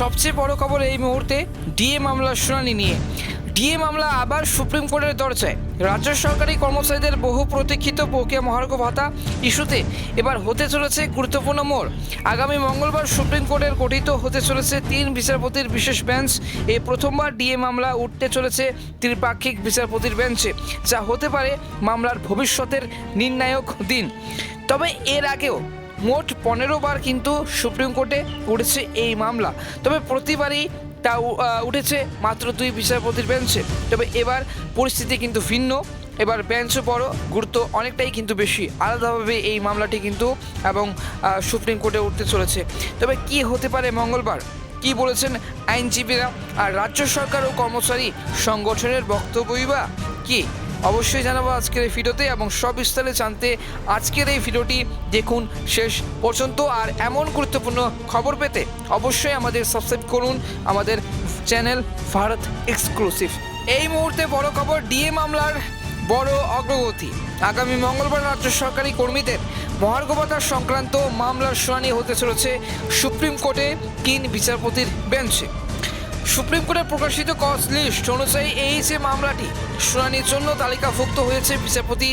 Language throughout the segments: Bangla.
সবচেয়ে বড় খবর এই মুহূর্তে ডিএ মামলার শুনানি নিয়ে। ডিএ মামলা আবার সুপ্রিম কোর্টের দরজায়। রাজ্য সরকারি কর্মচারীদের বহু প্রতীক্ষিত বকেয়া মহার্ঘ ভাতা ইস্যুতে এবার হতে চলেছে গুরুত্বপূর্ণ মোড়। আগামী মঙ্গলবার সুপ্রিম কোর্টের গঠিত হতে চলেছে তিন বিচারপতির বিশেষ বেঞ্চ। এই প্রথমবার ডিএ মামলা উঠতে চলেছে ত্রিপাক্ষিক বিচারপতির বেঞ্চে, যা হতে পারে মামলার ভবিষ্যতের নির্ণায়ক দিন। তবে এর আগেও মোট পনেরো বার কিন্তু সুপ্রিম কোর্টে উঠেছে এই মামলা। তবে প্রতিবারই তা উঠেছে মাত্র দুই বিচারপতির বেঞ্চে। তবে এবার পরিস্থিতি কিন্তু ভিন্ন। এবার বেঞ্চও বড়, গুরুত্ব অনেকটাই কিন্তু বেশি। আলাদাভাবে এই মামলাটি কিন্তু এবং সুপ্রিম কোর্টে উঠতে চলেছে। তবে কি হতে পারে মঙ্গলবার? কি বলেছেন আইনজীবীরা? আর রাজ্য সরকার ও কর্মচারী সংগঠনের বক্তব্যই বা কি? অবশ্যই জানাব আজকের এই ভিডিওতে এবং সব বিস্তারে জানতে আজকের এই ভিডিওটি দেখুন শেষ পর্যন্ত। আর এমন গুরুত্বপূর্ণ খবর পেতে অবশ্যই আমাদের সাবস্ক্রাইব করুন, আমাদের চ্যানেল ভারত এক্সক্লুসিভ এই মুহূর্তে বড় খবর, ডিএ মামলার বড় অগ্রগতি। আগামী মঙ্গলবার রাজ্য সরকারি কর্মীদের মহার্ঘভাতা সংক্রান্ত মামলার শুনানি হতে চলেছে সুপ্রিম কোর্টে তিন বিচারপতির বেঞ্চে। সুপ্রিম কোর্টে প্রকাশিত কজ লিস্ট অনুযায়ী এই যে মামলাটি, শুনানির জন্য তালিকাভুক্ত হয়েছে বিচারপতি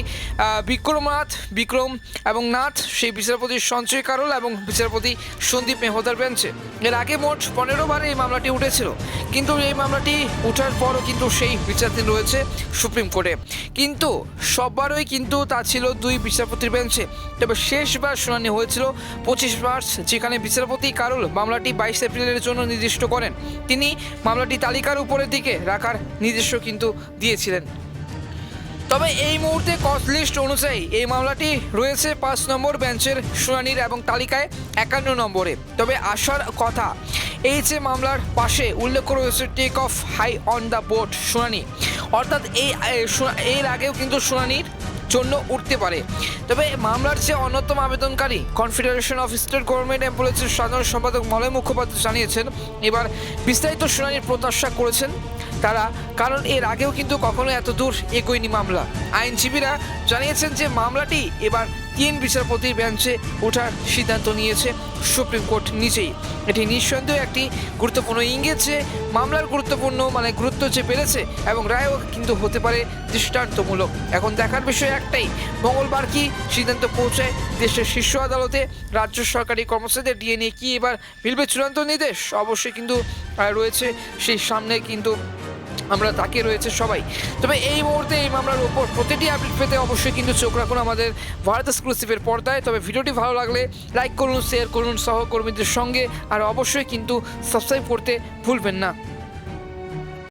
বিক্রমনাথ, বিক্রম এবং নাথ, সেই বিচারপতি সঞ্চয় কারল এবং বিচারপতি সন্দীপ মেহতার বেঞ্চে। এর আগে মোট পনেরো বার এই মামলাটি উঠেছিল, কিন্তু এই মামলাটি উঠার পরও কিন্তু সেই বিচারটি রয়েছে সুপ্রিম কোর্টে। কিন্তু সববারই কিন্তু তা ছিল দুই বিচারপতির বেঞ্চে। তবে শেষবার শুনানি হয়েছিল পঁচিশ মার্চ, যেখানে বিচারপতি কারুল মামলাটি বাইশ এপ্রিলের জন্য নির্দিষ্ট করেন। তিনি মামলাটি তালিকার উপরের দিকে রাখার নির্দেশ কিন্তু দিয়েছিলেন। তবে এই মুহূর্তে কস্ট লিস্ট অনুযায়ী এই মামলাটি রয়েছে পাঁচ নম্বর বেঞ্চের শুনানির এবং তালিকায় একান্ন নম্বরে। তবে আসার কথা, এই যে মামলার পাশে উল্লেখ রয়েছে take off high on the board শুনানি। অর্থাৎ এই এর আগেও কিন্তু শুনানির জন্য উঠতে পারে। তবে মামলার যে অন্যতম আবেদনকারী কনফেডারেশন অফ স্টেট গভর্নমেন্ট এমপ্লয়েজের সাধারণ সম্পাদক মলয় মুখোপাধ্যায় জানিয়েছেন, এবার বিস্তারিত শুনানির প্রত্যাশা করেছেন তারা, কারণ এর আগেও কিন্তু কখনো এত দূর এগোয়নি মামলা। আইনজীবীরা জানিয়েছেন যে মামলাটি এবার তিন বিচারপতির বেঞ্চে ওঠার সিদ্ধান্ত নিয়েছে সুপ্রিম কোর্ট নিজেই। এটি নিঃসন্দেহে একটি গুরুত্বপূর্ণ ইঙ্গিত যে মামলার গুরুত্বপূর্ণ মানে গুরুত্ব যে বেড়েছে এবং রায়ও কিন্তু হতে পারে দৃষ্টান্তমূলক। এখন দেখার বিষয় একটাই, মঙ্গলবার কি সিদ্ধান্ত পৌঁছায় দেশের শীর্ষ আদালতে? রাজ্য সরকারি কর্মচারীদের ডিএনএ কি এবার মিলবে চূড়ান্ত নির্দেশ? অবশ্যই কিন্তু রয়েছে সেই সামনে কিন্তু আমরা তাকিয়ে রয়েছে সবাই। তবে এই মুহূর্তে এই মামলার উপর প্রতিটি আপডেট পেতে অবশ্যই কিন্তু চোখ রাখুন আমাদের ভারত এক্সক্লুসিভের পর্দায়। তবে ভিডিওটি ভালো লাগলে লাইক করুন শেয়ার করুন সহকর্মীদের সঙ্গে। আর অবশ্যই কিন্তু সাবস্ক্রাইব করতে ভুলবেন না।